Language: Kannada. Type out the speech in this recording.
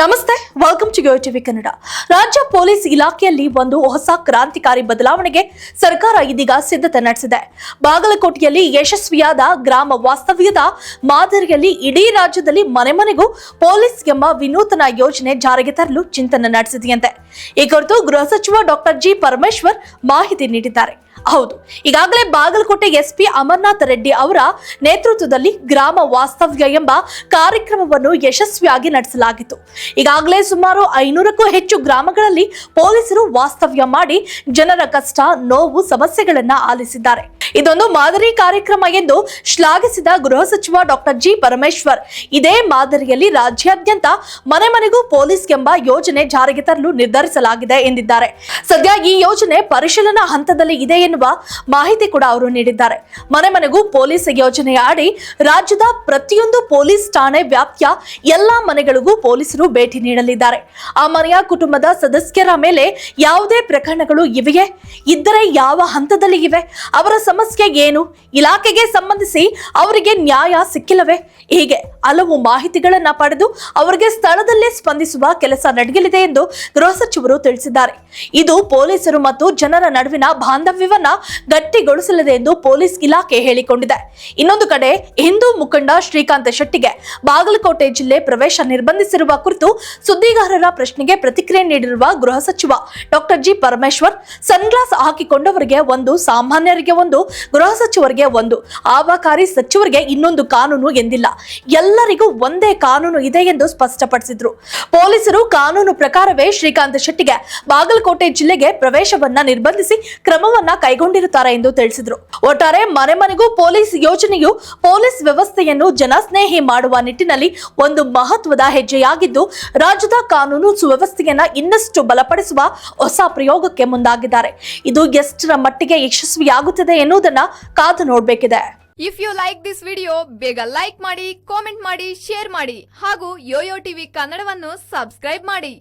ನಮಸ್ತೆ ವೆಲ್ಕಮ್ ಟು ಟಿವಿ ಕನ್ನಡ ರಾಜ್ಯ ಪೊಲೀಸ್ ಇಲಾಖೆಯಲ್ಲಿ ಒಂದು ಹೊಸ ಕ್ರಾಂತಿಕಾರಿ ಬದಲಾವಣೆಗೆ ಸರ್ಕಾರ ಇದೀಗ ಸಿದ್ಧತೆ ನಡೆಸಿದೆ. ಬಾಗಲಕೋಟೆಯಲ್ಲಿ ಯಶಸ್ವಿಯಾದ ಗ್ರಾಮ ವಾಸ್ತವ್ಯದ ಮಾದರಿಯಲ್ಲಿ ಇಡೀ ರಾಜ್ಯದಲ್ಲಿ ಮನೆ ಮನೆಗೂ ಪೊಲೀಸ್ ಎಂಬ ವಿನೂತನ ಯೋಜನೆ ಜಾರಿಗೆ ತರಲು ಚಿಂತನೆ ನಡೆಸಿದೆಯಂತೆ. ಈ ಕುರಿತು ಗೃಹ ಸಚಿವ ಡಾಕ್ಟರ್ ಜಿ ಪರಮೇಶ್ವರ್ ಮಾಹಿತಿ ನೀಡಿದ್ದಾರೆ. ಹೌದು. ಈಗಾಗಲೇ ಬಾಗಲಕೋಟೆ ಎಸ್ಪಿ ಅಮರ್ನಾಥ್ ರೆಡ್ಡಿ ಅವರ ನೇತೃತ್ವದಲ್ಲಿ ಗ್ರಾಮ ವಾಸ್ತವ್ಯ ಎಂಬ ಕಾರ್ಯಕ್ರಮವನ್ನು ಯಶಸ್ವಿಯಾಗಿ ನಡೆಸಲಾಗಿತ್ತು. ಈಗಾಗಲೇ ಸುಮಾರು ಐನೂರಕ್ಕೂ ಹೆಚ್ಚು ಗ್ರಾಮಗಳಲ್ಲಿ ಪೊಲೀಸರು ವಾಸ್ತವ್ಯ ಮಾಡಿ ಜನರ ಕಷ್ಟ, ನೋವು, ಸಮಸ್ಯೆಗಳನ್ನ ಆಲಿಸಿದ್ದಾರೆ. ಇದೊಂದು ಮಾದರಿ ಕಾರ್ಯಕ್ರಮ ಎಂದು ಶ್ಲಾಘಿಸಿದ ಗೃಹ ಸಚಿವ ಡಾಕ್ಟರ್ ಜಿ. ಪರಮೇಶ್ವರ್. ಇದೇ ಮಾದರಿಯಲ್ಲಿ ರಾಜ್ಯಾದ್ಯಂತ ಮನೆ ಮನೆಗೂ ಪೊಲೀಸ್ ಎಂಬ ಯೋಜನೆ ಜಾರಿಗೆ ತರಲು ನಿರ್ಧರಿಸಲಾಗಿದೆ ಎಂದಿದ್ದಾರೆ. ಸದ್ಯ ಈ ಯೋಜನೆ ಪರಿಶೀಲನಾ ಹಂತದಲ್ಲಿ ಇದೆ ಮಾಹಿತಿ ಕೂಡ ಅವರು ನೀಡಿದ್ದಾರೆ. ಮನೆ ಮನೆಗೂ ಪೊಲೀಸ್ ಯೋಜನೆಯ ಅಡಿ ರಾಜ್ಯದ ಪ್ರತಿಯೊಂದು ಪೊಲೀಸ್ ಠಾಣೆ ವ್ಯಾಪ್ತಿಯ ಎಲ್ಲಾ ಮನೆಗಳಿಗೂ ಪೊಲೀಸರು ಭೇಟಿ ನೀಡಲಿದ್ದಾರೆ. ಆ ಮನೆಯ ಕುಟುಂಬದ ಸದಸ್ಯರ ಮೇಲೆ ಯಾವುದೇ ಪ್ರಕರಣಗಳು ಇವೆಯೇ? ಇದ್ದರೆ ಯಾವ ಹಂತದಲ್ಲಿ ಇವೆ? ಅವರ ಸಮಸ್ಯೆ ಏನು? ಇಲಾಖೆಗೆ ಸಂಬಂಧಿಸಿ ಅವರಿಗೆ ನ್ಯಾಯ ಸಿಕ್ಕಿಲ್ಲವೇ? ಹೀಗೆ ಹಲವು ಮಾಹಿತಿಗಳನ್ನ ಪಡೆದು ಅವರಿಗೆ ಸ್ಥಳದಲ್ಲೇ ಸ್ಪಂದಿಸುವ ಕೆಲಸ ನಡೆಯಲಿದೆ ಎಂದು ಗೃಹ ಸಚಿವರು ತಿಳಿಸಿದ್ದಾರೆ. ಇದು ಪೊಲೀಸರು ಮತ್ತು ಜನರ ನಡುವಿನ ಬಾಂಧವ್ಯವನ್ನ ಗಟ್ಟಿಗೊಳಿಸಲಿದೆ ಎಂದು ಪೊಲೀಸ್ ಇಲಾಖೆ ಹೇಳಿಕೊಂಡಿದೆ. ಇನ್ನೊಂದು ಕಡೆ ಹಿಂದೂ ಮುಖಂಡ ಶ್ರೀಕಾಂತ್ ಶೆಟ್ಟಿಗೆ ಬಾಗಲಕೋಟೆ ಜಿಲ್ಲೆ ಪ್ರವೇಶ ನಿರ್ಬಂಧಿಸಿರುವ ಕುರಿತು ಸುದ್ದಿಗಾರರ ಪ್ರಶ್ನೆಗೆ ಪ್ರತಿಕ್ರಿಯೆ ನೀಡಿರುವ ಗೃಹ ಸಚಿವ ಡಾಕ್ಟರ್ ಜಿ ಪರಮೇಶ್ವರ್, ಸನ್ಗ್ಲಾಸ್ ಹಾಕಿಕೊಂಡವರಿಗೆ ಒಂದು, ಸಾಮಾನ್ಯರಿಗೆ ಒಂದು, ಗೃಹ ಸಚಿವರಿಗೆ ಒಂದು, ಆಬಕಾರಿ ಸಚಿವರಿಗೆ ಇನ್ನೊಂದು ಕಾನೂನು ಎಂದಿಲ್ಲ. ಎಲ್ಲರಿಗೂ ಒಂದೇ ಕಾನೂನು ಇದೆ ಎಂದು ಸ್ಪಷ್ಟಪಡಿಸಿದ್ರು. ಪೊಲೀಸರು ಕಾನೂನು ಪ್ರಕಾರವೇ ಶ್ರೀಕಾಂತ್ ಶೆಟ್ಟಿಗೆ ಬಾಗಲಕೋಟೆ ಜಿಲ್ಲೆಗೆ ಪ್ರವೇಶವನ್ನ ನಿರ್ಬಂಧಿಸಿ ಕ್ರಮವನ್ನ ಕೈಗೊಂಡಿರುತ್ತಾರೆ ಎಂದು ತಿಳಿಸಿದ್ರು. ಒಟ್ಟಾರೆ ಮನೆ ಮನೆಗೂ ಪೊಲೀಸ್ ಯೋಜನೆಯು ಪೊಲೀಸ್ ವ್ಯವಸ್ಥೆಯನ್ನು ಜನಸ್ನೇಹಿ ಮಾಡುವ ನಿಟ್ಟಿನಲ್ಲಿ ಒಂದು ಮಹತ್ವದ ಹೆಜ್ಜೆಯಾಗಿದ್ದು, ರಾಜ್ಯದ ಕಾನೂನು ಸುವ್ಯವಸ್ಥೆಯನ್ನ ಇನ್ನಷ್ಟು ಬಲಪಡಿಸುವ ಹೊಸ ಪ್ರಯೋಗಕ್ಕೆ ಮುಂದಾಗಿದ್ದಾರೆ. ಇದು ಎಷ್ಟರ ಮಟ್ಟಿಗೆ ಯಶಸ್ವಿಯಾಗುತ್ತದೆ ಎನ್ನುವುದನ್ನ ಕಾದು ನೋಡಬೇಕಿದೆ. If you like this video ಬೇಗ ಲೈಕ್ ಮಾಡಿ ಕಾಮೆಂಟ್ ಮಾಡಿ ಶೇರ್ ಮಾಡಿ ಹಾಗೂ ಯೋಯೋ ಟಿವಿ ಕನ್ನಡವನ್ನು ಸಬ್ಸ್ಕ್ರೈಬ್ ಮಾಡಿ.